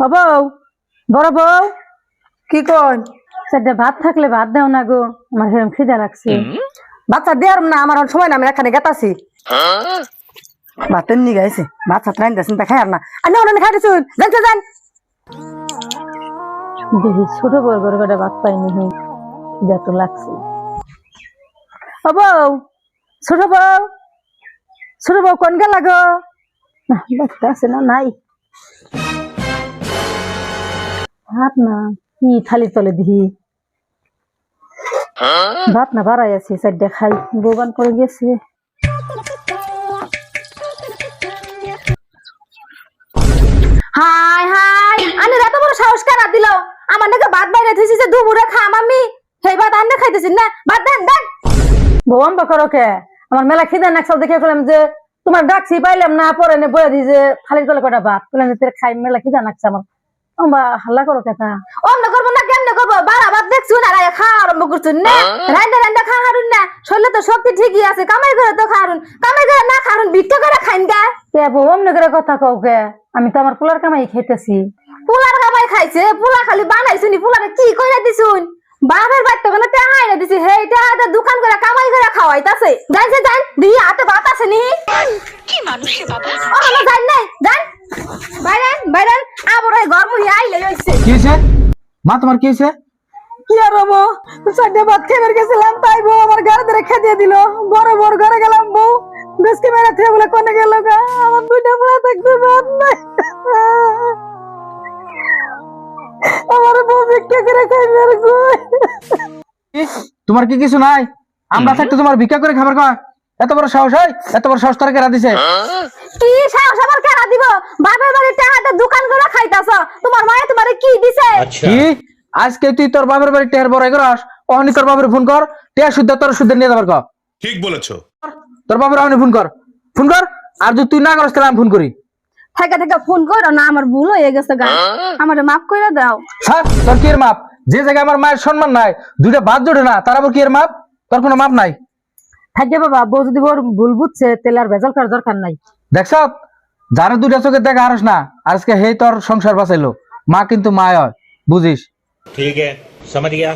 বউ বড় বউ কি কই? সেটা ভাত থাকলে ভাত দাও না গো আমার সেরকম খিদা লাগছে। বাচ্চা দেয়ার না আমার সময় না আমি এখানে গেতাছি। ভাতের নিয়ে গাইছে বাচ্চা ট্রাইন দেন তা খাই আর না। আমি ওখানে খাই দিছুন জানতে জান দেখি ছোট বড় বড় করে ভাত পাইনি খিদা তো লাগছে। ও বউ ছোট বউ ছোট বউ কোন গেল গো? না, বাচ্চা আছে না নাই। ভাত না কি থালি তলে দিহি? ভাত না বাড়াই আছে চারটা খাই। বোবান করে গেছে। হাই হাই আনে এত বড় সাহস কারা দিল? আমার নাকি ভাত বাইরে থইছি যে দুপুরে খাম আমি। সেই ভাত আন্না খাইতেছি না? ভাত দেন দেন। আম্বা করো কে? আমার মেলা খিদা নাকসাল দেখে ফেলাম যে তোমার ডাকছি পাইলাম না পরে নে বয়ে দিই যে থালির তলে কটা ভাত? বললাম যে তোর খাই মেলা খিদা নাকছে আমার। হাল্লা করো কে তা অন্য করব না কেমনে করব? বারা ভাত দেখছুন আর আয়া খাওয়া আরম্ভ করছুন না। রান্না রান্না খা হারুন না। শরীরে তো শক্তি ঠিকই আছে কামাই করে তো খারুন কামাই করে না খারুন ভিক্ষা করে খাইন গা। করে কথা কও কে? আমি তো আমার পোলার কামাই খাইতেছি। পুলার কামাই খাইছে পুলা খালি বানাইছুনি পুলারে কি কইরা দিছুন? বাপের বাড়িতে কোনো টাকা আইনা দিছি হে দোকান করে কামাই করে খাওয়াইতাছে। জানছে জান দিয়ে হাতে ভাত আছে নি। বাবা আমার আবার আইলে হইছে। কি মা তোমার কি হয়েছে কি আর হব? চারটে ভাত খেয়ে গেছিলাম তাই বউ আমার ঘরে ধরে দিয়ে দিল। বড় বড় ঘরে গেলাম বউ বেশকে মেরে থেকে বলে কোনে গেল গা? আমার দুইটা পোড়া থাকতে ভাত নাই। আমার বউ ভিক্ষা করে খাই মেরে গো। কি? তোমার কি কিছু নাই? আমরা থাকতে তোমার ভিক্ষা করে খাবার কয় এত বড় সাহস হয় এত বড় সাহস তারা কেরা দিছে? কি সাহস? আবার কেনা দিব? বাপের বাড়ি টাকাতে দোকান করে খাইতাছ। তোমার মায়ে তোমারে কি দিছে? কি? আজকে তুই তোর বাপের বাড়ি টেহার বড়াই করস ওহনি তোর বাপের ফোন কর টেহার শুদ্ধ তোর শুদ্ধ নিয়ে যাবার কর। ঠিক বলেছ। তোর বাপের ওহনি ফোন কর। ফোন কর? আর যদি তুই না করস তাহলে আমি ফোন করি। থেকে থেকে ফোন করো না আমার ভুল হয়ে গেছে গা আমারে মাফ করে দাও। স্যার তোর কি এর মাপ? যে জায়গায় আমার মায়ের সম্মান নাই দুইটা বাদ জোটে না তার আবার কি এর মাপ? তোর কোনো মাপ নাই। থাকে বাবা বউ যদি ওর ভুল বুঝছে তাহলে আর ভেজাল করার দরকার নাই। দেখছ যারা দুইটা চোখে দেখ হারস না? আজকে হেই তোর সংসার বাঁচাইলো। মা কিন্তু মায় হয় বুঝিস? ঠিক আছে সমঝ গিয়া